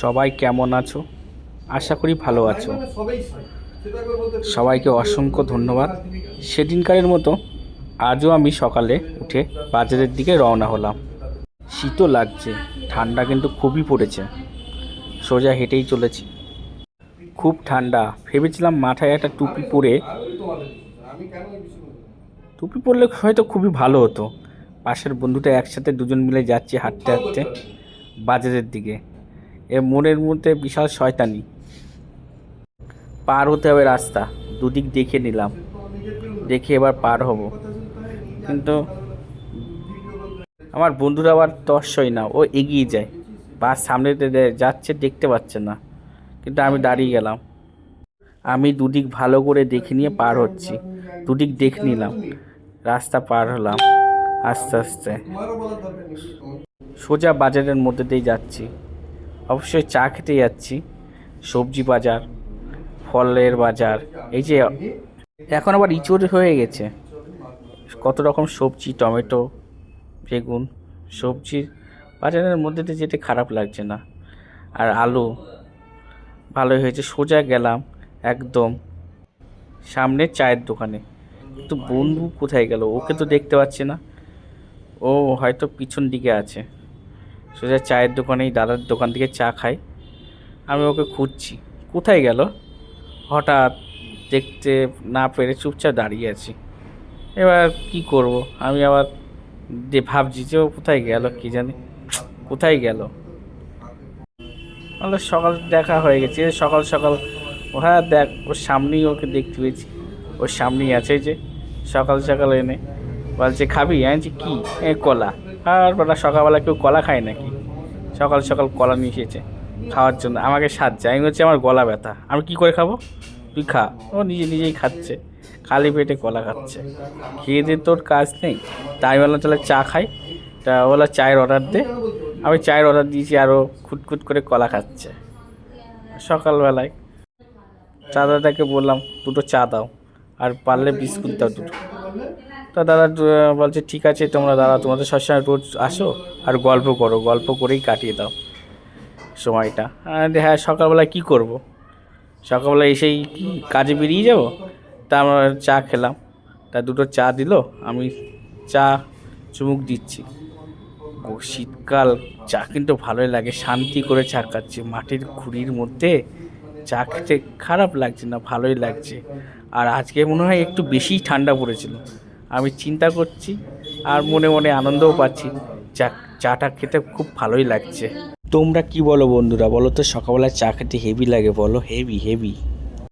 সবাই কেমন আছো? আশা করি ভালো আছো। সবাইকে অসংখ্য ধন্যবাদ। সেদিনকারের মতো আজও আমি সকালে উঠে বাজারের দিকে রওনা হলাম। শীতও লাগছে, ঠান্ডা কিন্তু খুবই পড়েছে। সোজা হেঁটেই চলেছি। খুব ঠান্ডা, ভেবেছিলাম মাথায় একটা টুপি পরে টুপি পরলে হয়তো খুবই ভালো হতো। পাশের বন্ধুটা একসাথে দুজন মিলে যাচ্ছি হাঁটতে হাঁটতে বাজারের দিকে। এ মনের মধ্যে বিশাল শয়তানি। পার হতে হবে রাস্তা, দুদিক দেখে নিলাম। দেখে এবার পার হব। কিন্তু আমার বন্ধুরা আবার তর্সই না, ও এগিয়ে যায়। বাস সামনে যাচ্ছে, দেখতে পাচ্ছে না। কিন্তু আমি দাঁড়িয়ে গেলাম। আমি দুদিক ভালো করে দেখে নিয়ে পার হচ্ছি। দুদিক দেখে নিলাম। রাস্তা পার হলাম। আস্তে আস্তে। সোজা বাজারের মধ্যে দিয়ে যাচ্ছি। অবশ্যই চা খেতে যাচ্ছি। সবজি বাজার, ফলের বাজার, এই যে এখন আবার ইঁচড় হয়ে গেছে। কত রকম সবজি, টমেটো, বেগুন, সবজির বাজারের মধ্যে দিয়ে যেতে খারাপ লাগছে না। আর আলু ভালোই হয়েছে, সোজা গেলাম একদম সামনে চায়ের দোকানে। কিন্তু বন্ধু কোথায় গেল? ওকে তো দেখতে পাচ্ছি না। ও হয়তো পিছন দিকে আছে। সোজা চায়ের দোকানেই দাদার দোকান থেকে চা খাই। আমি ওকে খুঁজছি, কোথায় গেল? হঠাৎ দেখতে না পেরে চুপচাপ দাঁড়িয়ে আছি। এবার কি করব? আমি আবার যে ভাবছি যে ও কোথায় গেল কি জানি। কোথায় গেল? তাহলে সকাল দেখা হয়ে গেছে, সকাল সকাল। ও হ্যাঁ দেখ, ওর সামনেই ওকে দেখতে পেয়েছি। ওর সামনেই আছে যে, সকাল সকাল এনে বলছে, খাবি? বলছি, কী? এ, কলা। আর বেলা সকালবেলা কেউ কলা খায় নাকি? সকাল সকাল কলা নিয়ে এসেছে খাওয়ার জন্য। আমাকে সাজছে আমি হচ্ছে আমার গলা ব্যথা। আমি কি করে খাব? তুই খা। ও নিজে নিজেই খাচ্ছে। খালি পেটে কলা খাচ্ছে। খেয়ে দিয়ে তোর কাজ নেই। তাই বললাম, তাহলে চা খাই। তা বলল, চায়ের অর্ডার দে। আমি চায়ের অর্ডার দিয়েছি আরও খুটখুট করে কলা খাচ্ছে। সকালবেলায় চা দাদাকে বললাম, দুটো চা দাও। আর পারলে বিস্কুট দাও দুটো। তা দাদা বলছে, ঠিক আছে, তোমরা দাদা, তোমাদের সবসময় রোজ আসো আর গল্প করো, গল্প করেই কাটিয়ে দাও সময়টা। হ্যাঁ সকালবেলায় কী করব? সকালবেলা এসেই কি কাজে বেরিয়ে যাব? তা আমরা চা খেলাম। তা দুটো চা দিল, আমি চা চুমুক দিচ্ছি। ও শীতকাল, চা কিন্তু ভালোই লাগে, শান্তি করে চা খাচ্ছি। মাটির খুঁড়ির মধ্যে চা খেতে খারাপ লাগছে না, ভালোই লাগছে। আর আজকে মনে হয় একটু বেশিই ঠান্ডা পড়েছিল। আমি চিন্তা করছি আর মনে মনে আনন্দও পাচ্ছি। চা, চাটা খেতে খুব ভালোই লাগছে। তোমরা কি বলো বন্ধুরা? বলো তো সকালবেলা চা খেতে হেভি লাগে, বলো। Heavy heavy